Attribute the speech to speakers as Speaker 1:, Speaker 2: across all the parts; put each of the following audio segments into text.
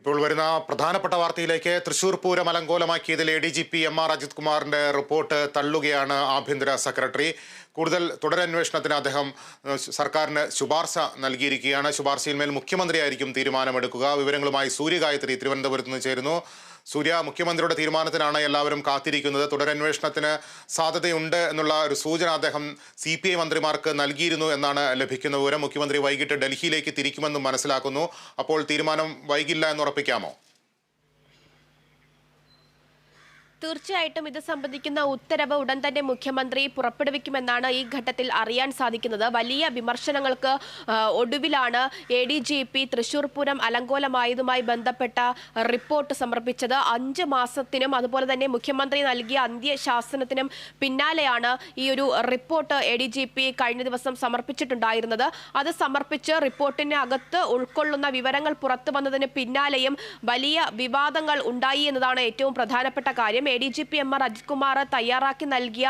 Speaker 1: ഇപ്പോൾ വരുന്ന പ്രധാനപ്പെട്ട വാർത്തയിലേക്ക് തൃശൂർ പൂരം അലങ്കോലമാക്കിയതിൽ A D G P M R Ajith കുമാറിന്റെ റിപ്പോർട്ട് തള്ളുകയാണ് ആഭ്യന്തര സെക്രട്ടറി കൂടുതൽ തുടരന്വേഷണത്തിന് അദ്ദേഹം സർക്കാരിന് ശുപാർശ നൽകിയിരിക്കുകയാണ് ശുപാർശയിന്മേൽ മുഖ്യമന്ത്രിയായിരിക്കും തീരുമാനമെടുക്കുക വിവരങ്ങളുമായി സൂര്യഗായത്രി തിരുവനന്തപുരത്ത് നിന്ന് ചേരുന്നു സൂര്യ മുഖ്യമന്ത്രിയുടെ തീരുമാനത്തിനാണ് എല്ലാവരും കാത്തിരിക്കുന്നത് തുടരന്വേഷണത്തിന് സാധ്യതയുണ്ട് എന്നുള്ള ഒരു സൂചന അദ്ദേഹം സി പി ഐ മന്ത്രിമാർക്ക് നൽകിയിരുന്നു എന്നാണ് ലഭിക്കുന്ന വിവരം മുഖ്യമന്ത്രി വൈകിട്ട് ഡൽഹിയിലേക്ക് തിരിക്കുമെന്നും മനസ്സിലാക്കുന്നു അപ്പോൾ തീരുമാനം വൈകില്ല എന്ന് ഉറപ്പിക്കാമോ
Speaker 2: തീർച്ചയായിട്ടും ഇത് സംബന്ധിക്കുന്ന ഉത്തരവ് ഉടൻ തന്നെ മുഖ്യമന്ത്രി പുറപ്പെടുവിക്കുമെന്നാണ് ഈ ഘട്ടത്തിൽ അറിയാൻ സാധിക്കുന്നത് വലിയ വിമർശനങ്ങൾക്ക് ഒടുവിലാണ് A D G P Thrissur Pooram അലങ്കോലമായതുമായി ബന്ധപ്പെട്ട റിപ്പോർട്ട് സമർപ്പിച്ചത് അഞ്ച് മാസത്തിനും അതുപോലെ തന്നെ മുഖ്യമന്ത്രി നൽകിയ അന്ത്യശാസനത്തിനും പിന്നാലെയാണ് ഈ ഒരു report A D G P കഴിഞ്ഞ ദിവസം സമർപ്പിച്ചിട്ടുണ്ടായിരുന്നത് അത് സമർപ്പിച്ച് റിപ്പോർട്ടിന് അകത്ത് ഉൾക്കൊള്ളുന്ന വിവരങ്ങൾ പുറത്തു വന്നതിന് പിന്നാലെയും വലിയ വിവാദങ്ങൾ ഉണ്ടായി എന്നതാണ് ഏറ്റവും പ്രധാനപ്പെട്ട കാര്യം A D G P M R Ajith Kumar തയ്യാറാക്കി നൽകിയ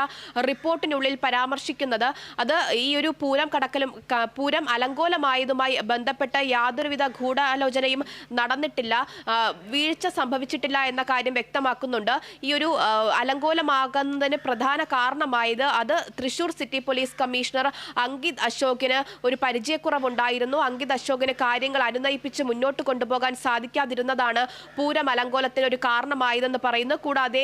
Speaker 2: റിപ്പോർട്ടിനുള്ളിൽ പരാമർശിക്കുന്നത് അത് ഈ ഒരു പൂരം കടക്കലും പൂരം അലങ്കോലമായതുമായി ബന്ധപ്പെട്ട് യാതൊരുവിധ ഗൂഢാലോചനയും നടന്നിട്ടില്ല വീഴ്ച സംഭവിച്ചിട്ടില്ല എന്ന കാര്യം വ്യക്തമാക്കുന്നുണ്ട് ഈ ഒരു അലങ്കോലമാകുന്നതിന് പ്രധാന കാരണമായത് അത് Thrissur city police commissioner Ankit അശോകിന് ഒരു പരിചയക്കുറവുണ്ടായിരുന്നു അങ്കിത് അശോകിന് കാര്യങ്ങൾ അനുനയിപ്പിച്ച് മുന്നോട്ട് കൊണ്ടുപോകാൻ സാധിക്കാതിരുന്നതാണ് പൂരം അലങ്കോലത്തിന് ഒരു കാരണമായതെന്ന് പറയുന്നു കൂടാതെ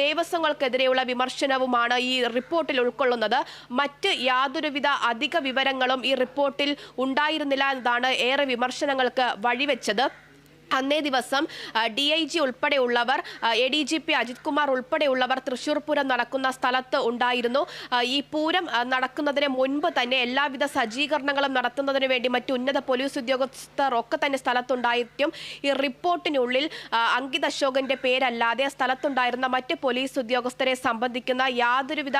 Speaker 2: ദേവസ്വങ്ങൾക്കെതിരെയുള്ള വിമർശനവുമാണ് ഈ റിപ്പോർട്ടിൽ ഉൾക്കൊള്ളുന്നത് മറ്റ് യാതൊരുവിധ അധിക വിവരങ്ങളും ഈ റിപ്പോർട്ടിൽ ഉണ്ടായിരുന്നില്ല എന്നതാണ് ഏറെ വിമർശനങ്ങൾക്ക് വഴിവെച്ചത് അന്നേ ദിവസം ഡി ഐ ജി ഉൾപ്പെടെയുള്ളവർ A D G P Ajith Kumar ഉൾപ്പെടെയുള്ളവർ തൃശൂർ പൂരം നടക്കുന്ന സ്ഥലത്ത് ഉണ്ടായിരുന്നു ഈ പൂരം നടക്കുന്നതിന് മുൻപ് തന്നെ എല്ലാവിധ സജ്ജീകരണങ്ങളും നടത്തുന്നതിന് വേണ്ടി മറ്റു ഉന്നത പോലീസ് ഉദ്യോഗസ്ഥർ ഒക്കെ തന്നെ സ്ഥലത്തുണ്ടായിരിക്കും ഈ റിപ്പോർട്ടിനുള്ളിൽ അങ്കിത് അശോകന്റെ പേരല്ലാതെ സ്ഥലത്തുണ്ടായിരുന്ന മറ്റ് പോലീസ് ഉദ്യോഗസ്ഥരെ സംബന്ധിക്കുന്ന യാതൊരുവിധ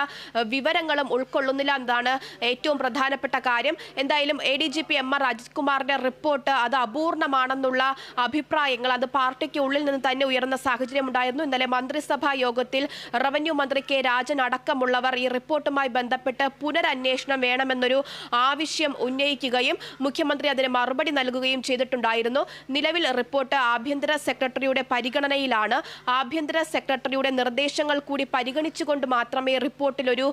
Speaker 2: വിവരങ്ങളും ഉൾക്കൊള്ളുന്നില്ല എന്നതാണ് ഏറ്റവും പ്രധാനപ്പെട്ട കാര്യം എന്തായാലും A D G P M R Ajith കുമാറിന്റെ റിപ്പോർട്ട് അത് അപൂർണമാണെന്നുള്ള അഭി അഭിപ്രായങ്ങൾ അത് പാർട്ടിക്ക് ഉള്ളിൽ നിന്ന് തന്നെ ഉയർന്ന സാഹചര്യമുണ്ടായിരുന്നു ഇന്നലെ മന്ത്രിസഭാ യോഗത്തിൽ റവന്യൂ മന്ത്രി കെ രാജൻ അടക്കമുള്ളവർ ഈ റിപ്പോർട്ടുമായി ബന്ധപ്പെട്ട് പുനരന്വേഷണം വേണമെന്നൊരു ആവശ്യം ഉന്നയിക്കുകയും മുഖ്യമന്ത്രി അതിന് മറുപടി നൽകുകയും ചെയ്തിട്ടുണ്ടായിരുന്നു നിലവിൽ റിപ്പോർട്ട് ആഭ്യന്തര സെക്രട്ടറിയുടെ പരിഗണനയിലാണ് ആഭ്യന്തര സെക്രട്ടറിയുടെ നിർദ്ദേശങ്ങൾ കൂടി പരിഗണിച്ചുകൊണ്ട് മാത്രമേ റിപ്പോർട്ടിൽ ഒരു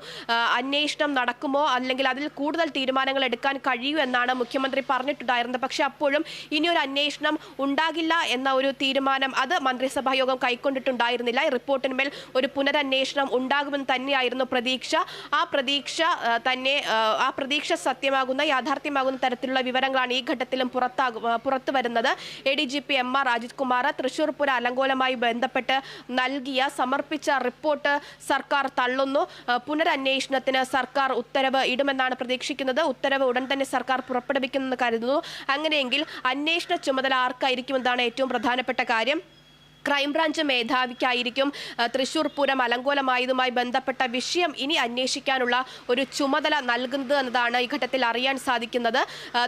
Speaker 2: അന്വേഷണം നടക്കുമോ അല്ലെങ്കിൽ അതിൽ കൂടുതൽ തീരുമാനങ്ങൾ എടുക്കാൻ കഴിയൂ എന്നാണ് മുഖ്യമന്ത്രി പറഞ്ഞിട്ടുണ്ടായിരുന്നത് പക്ഷെ അപ്പോഴും ഇനിയൊരു അന്വേഷണം ഉണ്ടാകും ഉണ്ടാകില്ല എന്ന ഒരു തീരുമാനം അത് മന്ത്രിസഭായോഗം യോഗം കൈക്കൊണ്ടിട്ടുണ്ടായിരുന്നില്ല റിപ്പോർട്ടിന്മേൽ ഒരു പുനരന്വേഷണം ഉണ്ടാകുമെന്ന് തന്നെയായിരുന്നു പ്രതീക്ഷ ആ പ്രതീക്ഷ തന്നെ ആ പ്രതീക്ഷ സത്യമാകുന്ന യാഥാർത്ഥ്യമാകുന്ന തരത്തിലുള്ള വിവരങ്ങളാണ് ഈ ഘട്ടത്തിലും പുറത്താകും പുറത്തു വരുന്നത് A D G P M R Ajith Kumar Thrissur പുര അലങ്കോലമായി ബന്ധപ്പെട്ട് നൽകിയ സമർപ്പിച്ച റിപ്പോർട്ട് സർക്കാർ തള്ളുന്നു പുനരന്വേഷണത്തിന് സർക്കാർ ഉത്തരവ് ഇടുമെന്നാണ് പ്രതീക്ഷിക്കുന്നത് ഉത്തരവ് ഉടൻ തന്നെ സർക്കാർ പുറപ്പെടുവിക്കുമെന്ന് കരുതുന്നു അങ്ങനെയെങ്കിൽ അന്വേഷണ ചുമതല ആർക്കായിരിക്കുമെന്ന് അതാണ് ഏറ്റവും പ്രധാനപ്പെട്ട കാര്യം ക്രൈംബ്രാഞ്ച് മേധാവിക്കായിരിക്കും തൃശൂർ പൂരം അലങ്കോലമായതുമായി ബന്ധപ്പെട്ട വിഷയം ഇനി അന്വേഷിക്കാനുള്ള ഒരു ചുമതല നൽകുന്നത് എന്നതാണ് ഈ ഘട്ടത്തിൽ അറിയാൻ സാധിക്കുന്നത്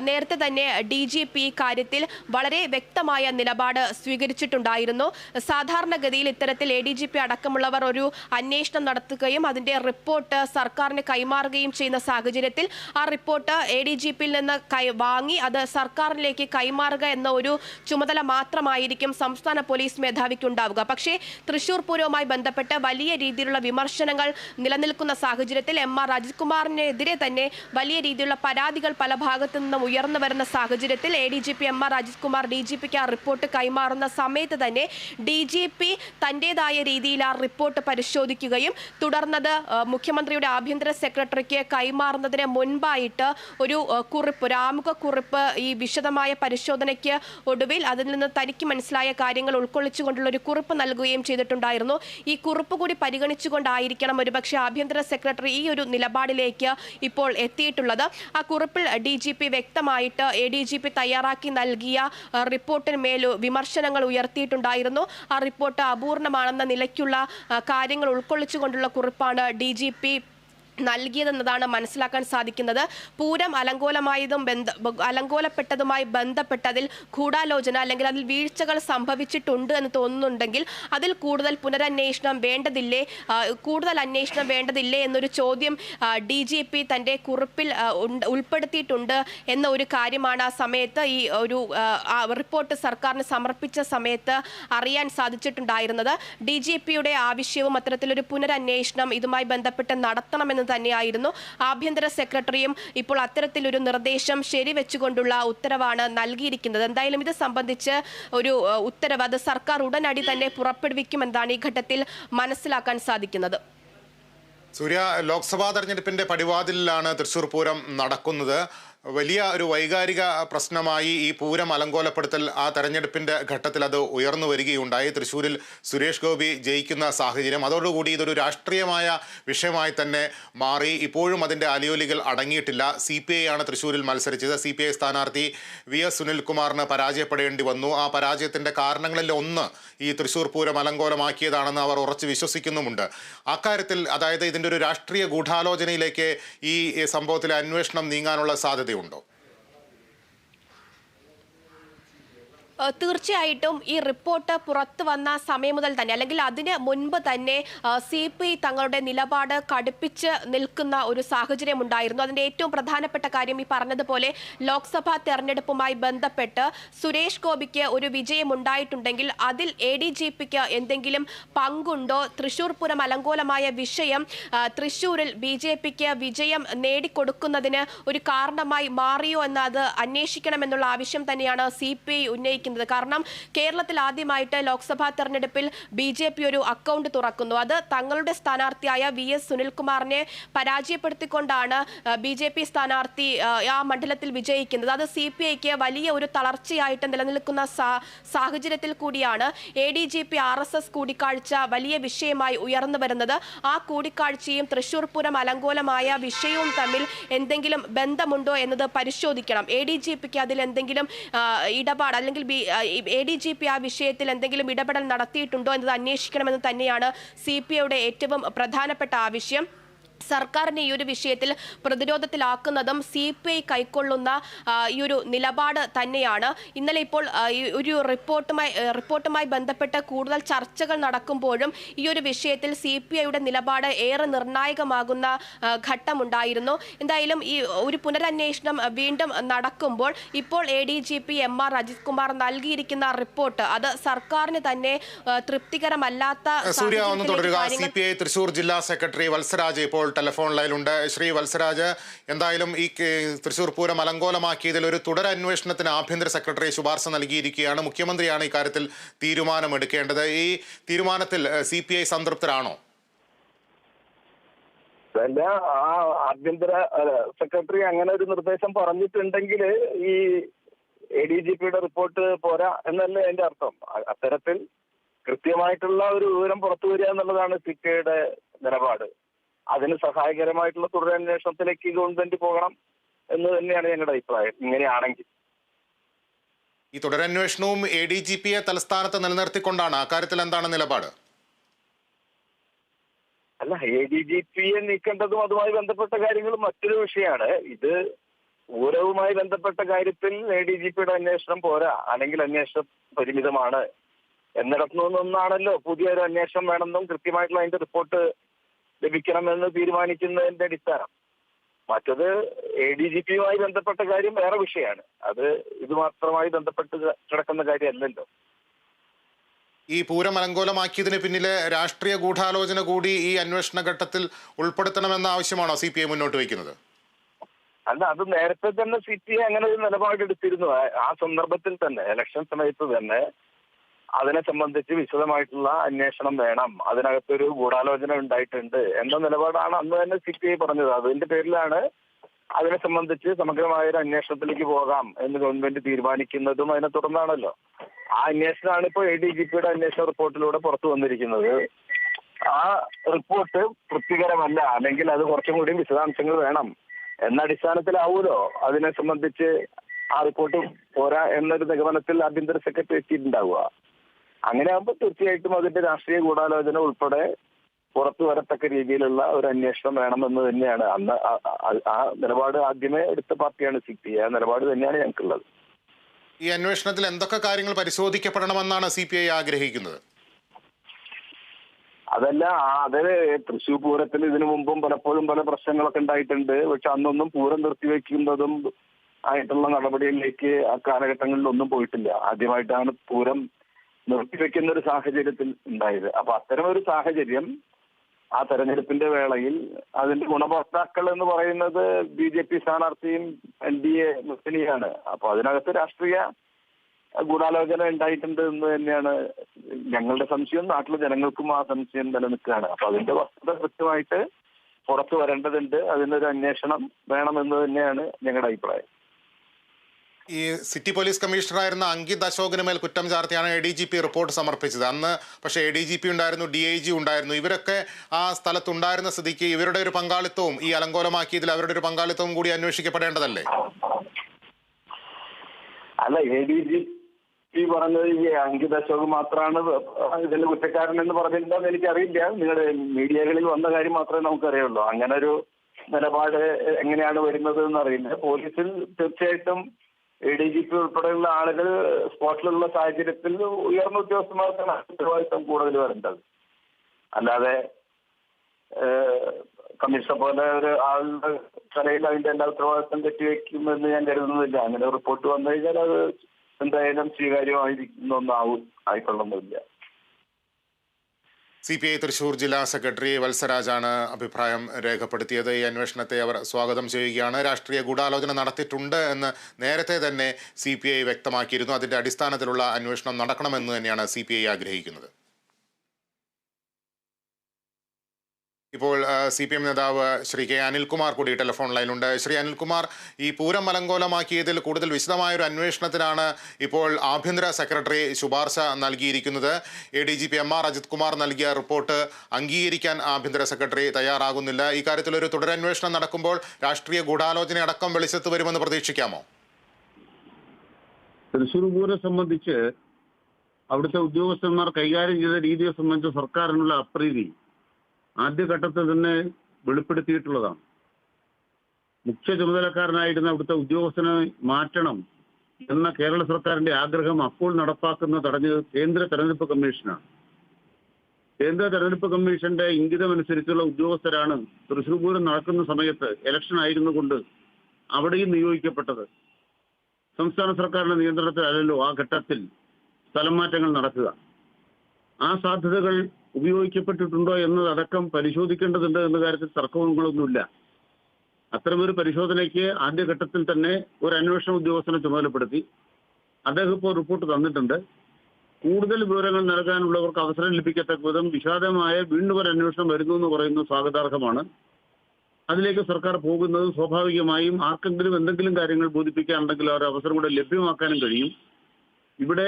Speaker 2: നേരത്തെ തന്നെ ഡി ജി പി കാര്യത്തിൽ വളരെ വ്യക്തമായ നിലപാട് സ്വീകരിച്ചിട്ടുണ്ടായിരുന്നു സാധാരണഗതിയിൽ ഇത്തരത്തിൽ എ ഡി ജി പി അടക്കമുള്ളവർ ഒരു അന്വേഷണം നടത്തുകയും അതിൻ്റെ റിപ്പോർട്ട് സർക്കാരിന് കൈമാറുകയും ചെയ്യുന്ന സാഹചര്യത്തിൽ ആ റിപ്പോർട്ട് എ ഡി ജി പിയിൽ നിന്ന് വാങ്ങി അത് സർക്കാരിലേക്ക് കൈമാറുക എന്ന ഒരു ചുമതല മാത്രമായിരിക്കും സംസ്ഥാന പോലീസ് മേധാവി മേധാവിക്കുണ്ടാവുക പക്ഷേ തൃശൂർ പൂരവുമായി ബന്ധപ്പെട്ട് വലിയ രീതിയിലുള്ള വിമർശനങ്ങൾ നിലനിൽക്കുന്ന സാഹചര്യത്തിൽ എം ആർ അജിത് തന്നെ വലിയ രീതിയിലുള്ള പരാതികൾ പല ഭാഗത്തു നിന്നും ഉയർന്നു വരുന്ന സാഹചര്യത്തിൽ A D G P M R Ajith D G പിക്ക് ആ റിപ്പോർട്ട് കൈമാറുന്ന സമയത്ത് തന്നെ ഡി ജി പി തൻ്റേതായ രീതിയിൽ ആ റിപ്പോർട്ട് പരിശോധിക്കുകയും തുടർന്നത് മുഖ്യമന്ത്രിയുടെ ആഭ്യന്തര സെക്രട്ടറിക്ക് കൈമാറുന്നതിന് മുൻപായിട്ട് ഒരു കുറിപ്പ് ഒരു ആമുഖ കുറിപ്പ് ഈ വിശദമായ പരിശോധനയ്ക്ക് ഒടുവിൽ അതിൽ നിന്ന് തനിക്ക് മനസ്സിലായ കാര്യങ്ങൾ ഉൾക്കൊള്ളിച്ചു കൊണ്ടുള്ള ഒരു കുറിപ്പ് നൽകുകയും ചെയ്തിട്ടുണ്ടായിരുന്നു ഈ കുറിപ്പ് കൂടി പരിഗണിച്ചുകൊണ്ടായിരിക്കണം ഒരുപക്ഷെ ആഭ്യന്തര സെക്രട്ടറി ഈ ഒരു നിലപാടിലേക്ക് ഇപ്പോൾ എത്തിയിട്ടുള്ളത് ആ കുറിപ്പിൽ ഡി ജി പി വ്യക്തമായിട്ട് എ ഡി ജി പി തയ്യാറാക്കി നൽകിയ റിപ്പോർട്ടിന്മേൽ വിമർശനങ്ങൾ ഉയർത്തിയിട്ടുണ്ടായിരുന്നു ആ റിപ്പോർട്ട് അപൂർണമാണെന്ന നിലയ്ക്കുള്ള കാര്യങ്ങൾ ഉൾക്കൊള്ളിച്ചുകൊണ്ടുള്ള കുറിപ്പാണ് ഡി ജി പി നൽകിയതെന്നതാണ് മനസ്സിലാക്കാൻ സാധിക്കുന്നത് പൂരം അലങ്കോലമായതും ബന്ധ അലങ്കോലപ്പെട്ടതുമായി ബന്ധപ്പെട്ടതിൽ ഗൂഢാലോചന അല്ലെങ്കിൽ അതിൽ വീഴ്ചകൾ സംഭവിച്ചിട്ടുണ്ട് എന്ന് തോന്നുന്നുണ്ടെങ്കിൽ അതിൽ കൂടുതൽ പുനരന്വേഷണം വേണ്ടതില്ലേ കൂടുതൽ അന്വേഷണം വേണ്ടതില്ലേ എന്നൊരു ചോദ്യം ഡി ജി പി തൻ്റെ കുറിപ്പിൽ ഉൾപ്പെടുത്തിയിട്ടുണ്ട് എന്ന ഒരു കാര്യമാണ് ആ സമയത്ത് ഈ ഒരു റിപ്പോർട്ട് സർക്കാരിന് സമർപ്പിച്ച സമയത്ത് അറിയാൻ സാധിച്ചിട്ടുണ്ടായിരുന്നത് ഡി ജി പിയുടെ ആവശ്യവും അത്തരത്തിലൊരു പുനരന്വേഷണം ഇതുമായി ബന്ധപ്പെട്ട് നടത്തണമെന്ന് തന്നെയായിരുന്നു ആഭ്യന്തര സെക്രട്ടറിയും ഇപ്പോൾ അത്തരത്തിലൊരു നിർദ്ദേശം ശരിവെച്ചുകൊണ്ടുള്ള ഉത്തരവാണ് നൽകിയിരിക്കുന്നത് എന്തായാലും ഇത് സംബന്ധിച്ച് ഒരു ഉത്തരവ് അത് സർക്കാർ ഉടനടി തന്നെ പുറപ്പെടുവിക്കുമെന്നാണ് ഈ ഘട്ടത്തിൽ മനസ്സിലാക്കാൻ സാധിക്കുന്നത്
Speaker 1: സൂര്യ ലോക്സഭാ തെരഞ്ഞെടുപ്പിന്റെ പടിവാതിലാണ് തൃശൂർ പൂരം നടക്കുന്നത് വലിയ ഒരു വൈകാരിക പ്രശ്നമായി ഈ പൂരം അലങ്കോലപ്പെടുത്തൽ ആ തെരഞ്ഞെടുപ്പിന്റെ ഘട്ടത്തിൽ അത് ഉയർന്നു വരികയുണ്ടായി തൃശ്ശൂരിൽ സുരേഷ് ഗോപി ജയിക്കുന്ന സാഹചര്യം അതോടുകൂടി ഇതൊരു രാഷ്ട്രീയമായ വിഷയമായി തന്നെ മാറി ഇപ്പോഴും അതിൻ്റെ അലയോലികൾ അടങ്ങിയിട്ടില്ല സി പി ഐ ആണ് തൃശ്ശൂരിൽ മത്സരിച്ചത് സി പി ഐ സ്ഥാനാർത്ഥി വി എസ് സുനിൽകുമാറിന് പരാജയപ്പെടേണ്ടി വന്നു ആ പരാജയത്തിൻ്റെ കാരണങ്ങളിൽ ഒന്ന് ഈ തൃശ്ശൂർ പൂരം അലങ്കോലമാക്കിയതാണെന്ന് അവർ ഉറച്ചു വിശ്വസിക്കുന്നുമുണ്ട് അക്കാര്യത്തിൽ അതായത് ഇതിൻ്റെ ഒരു രാഷ്ട്രീയ ഗൂഢാലോചനയിലേക്ക് ഈ സംഭവത്തിലെ അന്വേഷണം നീങ്ങാനുള്ള സാധ്യതയുണ്ട് Mundo.
Speaker 2: തീർച്ചയായിട്ടും ഈ റിപ്പോർട്ട് പുറത്തു വന്ന സമയം മുതൽ തന്നെ അല്ലെങ്കിൽ അതിന് മുൻപ് തന്നെ സി പി തങ്ങളുടെ നിലപാട് കടുപ്പിച്ച് നിൽക്കുന്ന ഒരു സാഹചര്യം ഉണ്ടായിരുന്നു അതിൻ്റെ ഏറ്റവും പ്രധാനപ്പെട്ട കാര്യം ഈ പറഞ്ഞതുപോലെ ലോക്സഭാ തെരഞ്ഞെടുപ്പുമായി ബന്ധപ്പെട്ട് സുരേഷ് ഗോപിക്ക് ഒരു വിജയം ഉണ്ടായിട്ടുണ്ടെങ്കിൽ അതിൽ എ ഡി ജി പിക്ക് എന്തെങ്കിലും പങ്കുണ്ടോ തൃശൂർ പൂരം അലങ്കോലമായ വിഷയം തൃശൂരിൽ ബി ജെ പിക്ക് വിജയം നേടിക്കൊടുക്കുന്നതിന് ഒരു കാരണമായി മാറിയോ എന്നത് അന്വേഷിക്കണമെന്നുള്ള ആവശ്യം തന്നെയാണ് സി പി ഐ ഉന്നയിക്കുന്നത് വന്നിരിക്കുന്നത് കാരണം കേരളത്തിൽ ആദ്യമായിട്ട് ലോക്സഭാ തെരഞ്ഞെടുപ്പിൽ ബി ജെ പി ഒരു അക്കൗണ്ട് തുറക്കുന്നു അത് തങ്ങളുടെ സ്ഥാനാർത്ഥിയായ വി എസ് സുനിൽകുമാറിനെ പരാജയപ്പെടുത്തിക്കൊണ്ടാണ് ബി ജെ പി സ്ഥാനാർത്ഥി ആ മണ്ഡലത്തിൽ വിജയിക്കുന്നത് അത് സി പി ഐക്ക് വലിയ ഒരു തളർച്ചയായിട്ട് നിലനിൽക്കുന്ന സാഹചര്യത്തിൽ കൂടിയാണ് A D G P R S S കൂടിക്കാഴ്ച വലിയ വിഷയമായി ഉയർന്നു വരുന്നത് ആ കൂടിക്കാഴ്ചയും തൃശൂർ പൂരം അലങ്കോലമായ വിഷയവും തമ്മിൽ എന്തെങ്കിലും ബന്ധമുണ്ടോ എന്നത് പരിശോധിക്കണം എ ഡി ജി പിക്ക് അതിൽ എന്തെങ്കിലും ഇടപാട് അല്ലെങ്കിൽ B A D G P ആ വിഷയത്തിൽ എന്തെങ്കിലും ഇടപെടൽ നടത്തിയിട്ടുണ്ടോ എന്നത് അന്വേഷിക്കണമെന്ന് തന്നെയാണ് സി പി ഐയുടെ ഏറ്റവും പ്രധാനപ്പെട്ട ആവശ്യം സർക്കാരിനെ ഈ ഒരു വിഷയത്തിൽ പ്രതിരോധത്തിലാക്കുന്നതും സി പി ഐ കൈക്കൊള്ളുന്ന ഈ ഒരു നിലപാട് തന്നെയാണ് ഇന്നലെ ഇപ്പോൾ ഒരു റിപ്പോർട്ടുമായി റിപ്പോർട്ടുമായി ബന്ധപ്പെട്ട് കൂടുതൽ ചർച്ചകൾ നടക്കുമ്പോഴും ഈ ഒരു വിഷയത്തിൽ സി പി ഐയുടെ നിലപാട് ഏറെ നിർണായകമാകുന്ന ഘട്ടമുണ്ടായിരുന്നു എന്തായാലും ഈ ഒരു പുനരന്വേഷണം വീണ്ടും നടക്കുമ്പോൾ ഇപ്പോൾ A D G P M R Ajith Kumar നൽകിയിരിക്കുന്ന റിപ്പോർട്ട് അത് സർക്കാരിന് തന്നെ തൃപ്തികരമല്ലാത്ത
Speaker 1: സി പി ഐ തൃശൂർ ജില്ലാ സെക്രട്ടറി വത്സരാജ് ഇപ്പോൾ ടെലിഫോൺ ശ്രീ വത്സരാജ് എന്തായാലും ഈ തൃശൂർ പൂരം അലങ്കോലമാക്കിയതിൽ ഒരു തുടരന്വേഷണത്തിന് ആഭ്യന്തര സെക്രട്ടറി ശുപാർശ നൽകിയിരിക്കുകയാണ് മുഖ്യമന്ത്രിയാണ് ഇക്കാര്യത്തിൽ തീരുമാനമെടുക്കേണ്ടത് ഈ തീരുമാനത്തിൽ സി പി ഐ സംതൃപ്തരാണോ
Speaker 3: ആ ആഭ്യന്തര സെക്രട്ടറി അങ്ങനെ ഒരു നിർദ്ദേശം പറഞ്ഞിട്ടുണ്ടെങ്കിൽ ഈ എ ഡി ജി പിയുടെ റിപ്പോർട്ട് പോരാ എന്നല്ലേ എന്റെ അർത്ഥം അത്തരത്തിൽ കൃത്യമായിട്ടുള്ള ഒരു വിവരം പുറത്തു വരിക എന്നുള്ളതാണ് സി നിലപാട് അതിന് സഹായകരമായിട്ടുള്ള തുടരന്വേഷണത്തിലേക്ക് അന്വേഷണത്തിലേക്ക് ഗവൺമെന്റ് പോകണം എന്ന് തന്നെയാണ് ഞങ്ങളുടെ അഭിപ്രായം ഇങ്ങനെയാണെങ്കിൽ
Speaker 1: ഈ തുടരന്വേഷണവും എ ഡി ജി പിയെ തലസ്ഥാനത്ത് നിലനിർത്തിക്കൊണ്ടാണ് അക്കാര്യത്തിൽ എന്താണ് നിലപാട്
Speaker 3: അല്ല എ ഡി ജി പിയെ നീക്കേണ്ടതും അതുമായി ബന്ധപ്പെട്ട കാര്യങ്ങളും മറ്റൊരു വിഷയമാണ് ഇത് പൂരവുമായി ബന്ധപ്പെട്ട കാര്യത്തിൽ എ ഡി ജി പിയുടെ അന്വേഷണം പോരാ അല്ലെങ്കിൽ അന്വേഷണം പരിമിതമാണ് എന്നിടത്തുനിന്നൊന്നാണല്ലോ പുതിയൊരു അന്വേഷണം വേണമെന്നും കൃത്യമായിട്ടുള്ള അതിന്റെ റിപ്പോർട്ട് ലഭിക്കണമെന്ന് തീരുമാനിക്കുന്നതിന്റെ അടിസ്ഥാനം മറ്റത് എ ഡി ജി പിയുമായി ബന്ധപ്പെട്ട കാര്യം വേറെ വിഷയമാണ് അത് ഇത് മാത്രമായി ബന്ധപ്പെട്ട് കിടക്കുന്ന കാര്യമല്ലല്ലോ
Speaker 1: ഈ പൂരം അലങ്കോലമാക്കിയതിന് പിന്നിലെ രാഷ്ട്രീയ ഗൂഢാലോചന കൂടി ഈ അന്വേഷണ ഘട്ടത്തിൽ ഉൾപ്പെടുത്തണമെന്ന ആവശ്യമാണോ സി പി ഐ മുന്നോട്ട് വയ്ക്കുന്നത്
Speaker 3: അല്ല അത് നേരത്തെ തന്നെ സി പി ഐ അങ്ങനെ ഒരു നിലപാടെടുത്തിരുന്നു ആ സന്ദർഭത്തിൽ തന്നെ ഇലക്ഷൻ സമയത്ത് തന്നെ അതിനെ സംബന്ധിച്ച് വിശദമായിട്ടുള്ള അന്വേഷണം വേണം അതിനകത്തൊരു ഗൂഢാലോചന ഉണ്ടായിട്ടുണ്ട് എന്ന നിലപാടാണ് അന്ന് തന്നെ സി പി ഐ പറഞ്ഞത് അതിന്റെ പേരിലാണ് അതിനെ സംബന്ധിച്ച് സമഗ്രമായ ഒരു അന്വേഷണത്തിലേക്ക് പോകാം എന്ന് ഗവൺമെന്റ് തീരുമാനിക്കുന്നതും അതിനെ തുടർന്നാണല്ലോ ആ അന്വേഷണമാണ് ഇപ്പോൾ എ ഡി ജി പിയുടെ അന്വേഷണ റിപ്പോർട്ടിലൂടെ പുറത്തു വന്നിരിക്കുന്നത് ആ റിപ്പോർട്ട് തൃപ്തികരമല്ല അല്ലെങ്കിൽ അത് കുറച്ചും കൂടി വിശദാംശങ്ങൾ വേണം എന്ന അടിസ്ഥാനത്തിലാവൂലോ അതിനെ സംബന്ധിച്ച് ആ റിപ്പോർട്ട് പോരാ എന്നൊരു നിഗമനത്തിൽ ആഭ്യന്തര സെക്രട്ടറി എത്തിയിട്ടുണ്ടാവുക അങ്ങനെ ആകുമ്പോൾ തീർച്ചയായിട്ടും അതിന്റെ രാഷ്ട്രീയ ഗൂഢാലോചന ഉൾപ്പെടെ പുറത്തു വരത്തക്ക രീതിയിലുള്ള ഒരു അന്വേഷണം വേണമെന്ന് തന്നെയാണ് അന്ന് ആ നിലപാട് ആദ്യമേ എടുത്ത പാർട്ടിയാണ് സി പി ഐ ആ നിലപാട് തന്നെയാണ് ഞങ്ങൾക്കുള്ളത്
Speaker 1: ഈ അന്വേഷണത്തിൽ എന്തൊക്കെ കാര്യങ്ങൾ പരിശോധിക്കപ്പെടണമെന്നാണ് സി പി ഐ ആഗ്രഹിക്കുന്നത്
Speaker 3: അതല്ല അത് തൃശൂർ പൂരത്തിൽ ഇതിനു മുമ്പും പലപ്പോഴും പല പ്രശ്നങ്ങളൊക്കെ ഉണ്ടായിട്ടുണ്ട് പക്ഷെ അന്നൊന്നും പൂരം നിർത്തിവെക്കുന്നതും ആയിട്ടുള്ള നടപടിയിലേക്ക് ആ കാലഘട്ടങ്ങളിലൊന്നും പോയിട്ടില്ല ആദ്യമായിട്ടാണ് പൂരം നിർത്തിവെക്കുന്ന ഒരു സാഹചര്യത്തിൽ ഉണ്ടായത് അപ്പൊ അത്തരം ഒരു സാഹചര്യം ആ തെരഞ്ഞെടുപ്പിന്റെ വേളയിൽ അതിന്റെ ഗുണഭോക്താക്കൾ എന്ന് പറയുന്നത് ബി ജെ പി സ്ഥാനാർത്ഥിയും എൻ ഡി എ മുസ്ലിയാണ് അപ്പൊ അതിനകത്ത് രാഷ്ട്രീയ ഗൂഢാലോചന ഉണ്ടായിട്ടുണ്ട് എന്ന് തന്നെയാണ് ഞങ്ങളുടെ സംശയം നാട്ടിലെ ജനങ്ങൾക്കും ആ സംശയം നിലനിൽക്കുകയാണ് അപ്പൊ അതിന്റെ വസ്തുത കൃത്യമായിട്ട് പുറത്തു വരേണ്ടതുണ്ട് അതിനൊരു അന്വേഷണം വേണമെന്ന് തന്നെയാണ് ഞങ്ങളുടെ അഭിപ്രായം
Speaker 1: ഈ സിറ്റി പോലീസ് കമ്മീഷണറായിരുന്ന അങ്കിത് അശോകന് മേൽ കുറ്റം ചാർത്തിയാണ് A D G P report സമർപ്പിച്ചത് അന്ന് പക്ഷേ എ ഡി ജി പി ഉണ്ടായിരുന്നു ഡി ഐ ജി ഉണ്ടായിരുന്നു ഇവരൊക്കെ ആ സ്ഥലത്തുണ്ടായിരുന്ന സ്ഥിതിക്ക് ഇവരുടെ ഒരു പങ്കാളിത്തവും ഈ അലങ്കോലമാക്കിയതിൽ അവരുടെ ഒരു പങ്കാളിത്തവും കൂടി അന്വേഷിക്കപ്പെടേണ്ടതല്ലേ
Speaker 3: അല്ല എ ഡി ജി പി പറഞ്ഞത് ഈ അങ്കിത് അശോക് മാത്രമാണ് ഇതിന്റെ കുറ്റക്കാരൻ എന്ന് പറഞ്ഞിട്ടുണ്ടെന്ന് എനിക്കറിയില്ല നിങ്ങളുടെ മീഡിയകളിൽ വന്ന കാര്യം മാത്രമേ നമുക്കറിയുള്ളൂ അങ്ങനെ ഒരു നിലപാട് എങ്ങനെയാണ് വരുന്നത് അറിയില്ല പോലീസിൽ തീർച്ചയായിട്ടും എ ഡി ജി പി ഉൾപ്പെടെയുള്ള ആളുകൾ സ്പോട്ടിലുള്ള സാഹചര്യത്തിൽ ഉയർന്ന ഉദ്യോഗസ്ഥന്മാർക്കാണ് ഉത്തരവാദിത്തം കൂടുതൽ വരേണ്ടത് അല്ലാതെ കമ്മീഷണർ പോലെ ഒരു ആളുടെ തലയിൽ അതിന്റെ എല്ലാ ഉത്തരവാദിത്തം കെട്ടിവെക്കുമെന്ന് ഞാൻ കരുതുന്നില്ല അങ്ങനെ റിപ്പോർട്ട് വന്നു കഴിഞ്ഞാൽ അത് എന്തായാലും സ്വീകാര്യമായിരിക്കുന്നൊന്നും ആവും ആയിക്കൊള്ളുന്നില്ല
Speaker 1: സി പി ഐ തൃശൂർ ജില്ലാ സെക്രട്ടറി വത്സരാജാണ് അഭിപ്രായം രേഖപ്പെടുത്തിയത് ഈ അന്വേഷണത്തെ അവർ സ്വാഗതം ചെയ്യുകയാണ് രാഷ്ട്രീയ ഗൂഢാലോചന നടത്തിയിട്ടുണ്ട് എന്ന് നേരത്തെ തന്നെ സി വ്യക്തമാക്കിയിരുന്നു അതിൻ്റെ അടിസ്ഥാനത്തിലുള്ള അന്വേഷണം നടക്കണമെന്ന് തന്നെയാണ് സി ആഗ്രഹിക്കുന്നത് ഇപ്പോൾ സി പി എം നേതാവ് ശ്രീ കെ അനിൽകുമാർ കൂടി ടെലിഫോൺ ലൈനുണ്ട് ശ്രീ അനിൽകുമാർ ഈ പൂരം മലങ്കോലമാക്കിയതിൽ കൂടുതൽ വിശദമായ ഒരു അന്വേഷണത്തിനാണ് ഇപ്പോൾ ആഭ്യന്തര സെക്രട്ടറി ശുപാർശ നൽകിയിരിക്കുന്നത് A D G P M R Ajith Kumar നൽകിയ റിപ്പോർട്ട് അംഗീകരിക്കാൻ ആഭ്യന്തര സെക്രട്ടറി തയ്യാറാകുന്നില്ല ഇക്കാര്യത്തിൽ ഒരു തുടരന്വേഷണം നടക്കുമ്പോൾ രാഷ്ട്രീയ ഗൂഢാലോചന അടക്കം വെളിച്ചത്ത് വരുമെന്ന് പ്രതീക്ഷിക്കാമോ
Speaker 4: തൃശ്ശൂർ പൂരം സംബന്ധിച്ച് അവിടുത്തെ ഉദ്യോഗസ്ഥന്മാർ കൈകാര്യം ചെയ്ത രീതിയെ സംബന്ധിച്ച് സർക്കാരിനുള്ള അപ്രീതി ആദ്യഘട്ടത്തിൽ തന്നെ വെളിപ്പെടുത്തിയിട്ടുള്ളതാണ് മുഖ്യ ചുമതലക്കാരനായിരുന്ന അവിടുത്തെ ഉദ്യോഗസ്ഥനെ മാറ്റണം എന്ന കേരള സർക്കാരിന്റെ ആഗ്രഹം അപ്പോൾ നടപ്പാക്കുന്ന തടഞ്ഞത് കേന്ദ്ര തെരഞ്ഞെടുപ്പ് കമ്മീഷനാണ് കേന്ദ്ര തെരഞ്ഞെടുപ്പ് കമ്മീഷന്റെ ഇംഗിതമനുസരിച്ചുള്ള ഉദ്യോഗസ്ഥരാണ് തൃശൂർ പൂരം നടക്കുന്ന സമയത്ത് ഇലക്ഷൻ ആയിരുന്നുകൊണ്ട് അവിടെയും നിയോഗിക്കപ്പെട്ടത് സംസ്ഥാന സർക്കാരിന്റെ നിയന്ത്രണത്തിലല്ലോ ആ ഘട്ടത്തിൽ സ്ഥലം മാറ്റങ്ങൾ നടക്കുക ആ സാധ്യതകൾ ഉപയോഗിക്കപ്പെട്ടിട്ടുണ്ടോ എന്നതടക്കം പരിശോധിക്കേണ്ടതുണ്ട് എന്ന കാര്യത്തിൽ തർക്കങ്ങളൊന്നുമില്ല അത്തരമൊരു പരിശോധനയ്ക്ക് ആദ്യഘട്ടത്തിൽ തന്നെ ഒരു അന്വേഷണ ഉദ്യോഗസ്ഥനെ ചുമതലപ്പെടുത്തി അദ്ദേഹം ഇപ്പോൾ റിപ്പോർട്ട് തന്നിട്ടുണ്ട് കൂടുതൽ വിവരങ്ങൾ നൽകാനുള്ളവർക്ക് അവസരം ലഭിക്കത്തക്ക വിധം വിഷാദമായ വീണ്ടും ഒരു അന്വേഷണം വരുന്നു എന്ന് പറയുന്നത് സ്വാഗതാർഹമാണ് അതിലേക്ക് സർക്കാർ പോകുന്നത് സ്വാഭാവികമായും ആർക്കെങ്കിലും എന്തെങ്കിലും കാര്യങ്ങൾ ബോധിപ്പിക്കാനുണ്ടെങ്കിൽ ആ അവസരം കൂടെ ലഭ്യമാക്കാനും കഴിയും ഇവിടെ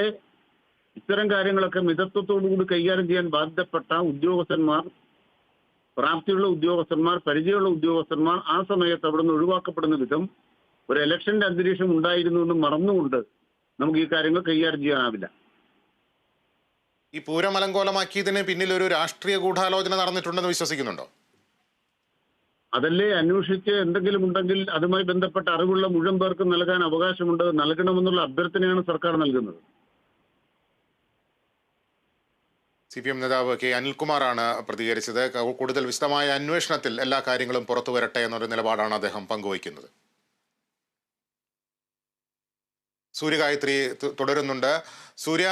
Speaker 4: ഇത്തരം കാര്യങ്ങളൊക്കെ കൂടി കൈകാര്യം ചെയ്യാൻ ബാധ്യപ്പെട്ട ഉദ്യോഗസ്ഥന്മാർ പ്രാപ്തിയുള്ള ഉദ്യോഗസ്ഥന്മാർ പരിചയമുള്ള ഉദ്യോഗസ്ഥന്മാർ ആ സമയത്ത് അവിടെ നിന്ന് ഒഴിവാക്കപ്പെടുന്ന വിധം ഒരു ഇലക്ഷന്റെ അന്തരീക്ഷം ഉണ്ടായിരുന്നു എന്ന് മറന്നുകൊണ്ട് നമുക്ക് ഈ കാര്യങ്ങൾ കൈകാര്യം ചെയ്യാനാവില്ല
Speaker 1: ഈ പൂരമലങ്കോലമാക്കിയതിന് പിന്നിൽ ഒരു രാഷ്ട്രീയ ഗൂഢാലോചന നടന്നിട്ടുണ്ടെന്ന് വിശ്വസിക്കുന്നുണ്ടോ
Speaker 4: അതല്ലേ അന്വേഷിച്ച് എന്തെങ്കിലും ഉണ്ടെങ്കിൽ അതുമായി ബന്ധപ്പെട്ട അറിവുള്ള മുഴുവൻ പേർക്കും നൽകാൻ അവകാശമുണ്ട് നൽകണമെന്നുള്ള അഭ്യർത്ഥനയാണ് സർക്കാർ നൽകുന്നത്
Speaker 1: സി പി എം നേതാവ് കെ അനിൽകുമാറാണ് പ്രതികരിച്ചത് കൂടുതൽ വിശദമായ അന്വേഷണത്തിൽ എല്ലാ കാര്യങ്ങളും പുറത്തു വരട്ടെ എന്നൊരു നിലപാടാണ് അദ്ദേഹം പങ്കുവയ്ക്കുന്നത് സൂര്യഗായത്രി തുടരുന്നുണ്ട് സൂര്യ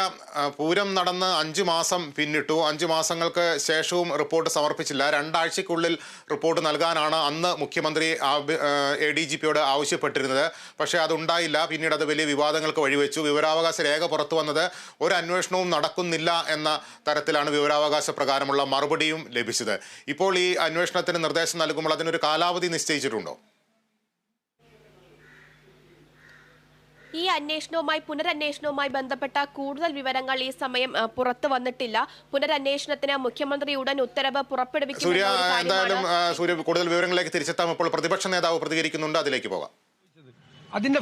Speaker 1: പൂരം നടന്ന് അഞ്ച് മാസം പിന്നിട്ടു അഞ്ച് മാസങ്ങൾക്ക് ശേഷവും റിപ്പോർട്ട് സമർപ്പിച്ചില്ല രണ്ടാഴ്ചയ്ക്കുള്ളിൽ റിപ്പോർട്ട് നൽകാനാണ് അന്ന് മുഖ്യമന്ത്രി എ ഡി ജി പിയോട് ആവശ്യപ്പെട്ടിരുന്നത് പക്ഷേ അതുണ്ടായില്ല പിന്നീട് അത് വലിയ വിവാദങ്ങൾക്ക് വഴിവെച്ചു വിവരാവകാശ രേഖ പുറത്തു വന്നത് ഒരു അന്വേഷണവും നടക്കുന്നില്ല എന്ന തരത്തിലാണ് വിവരാവകാശ പ്രകാരമുള്ള മറുപടിയും ലഭിച്ചത് ഇപ്പോൾ ഈ അന്വേഷണത്തിന് നിർദ്ദേശം നൽകുമ്പോൾ അതിനൊരു കാലാവധി നിശ്ചയിച്ചിട്ടുണ്ടോ
Speaker 2: ഈ അന്വേഷണവുമായി പുനരന്വേഷണവുമായി ബന്ധപ്പെട്ട കൂടുതൽ വിവരങ്ങൾ ഈ സമയം പുറത്തു വന്നിട്ടില്ല പുനരന്വേഷണത്തിന് മുഖ്യമന്ത്രി ഉടൻ ഉത്തരവ് പുറപ്പെടുവിക്കും
Speaker 1: എന്തായാലും സൂര്യ കൂടുതൽ വിവരങ്ങളിലേക്ക് തിരിച്ചെത്താം ഇപ്പോൾ പ്രതിപക്ഷ നേതാവ് പ്രതികരിക്കുന്നുണ്ട് അതിലേക്ക് പോകാം അതിന്റെ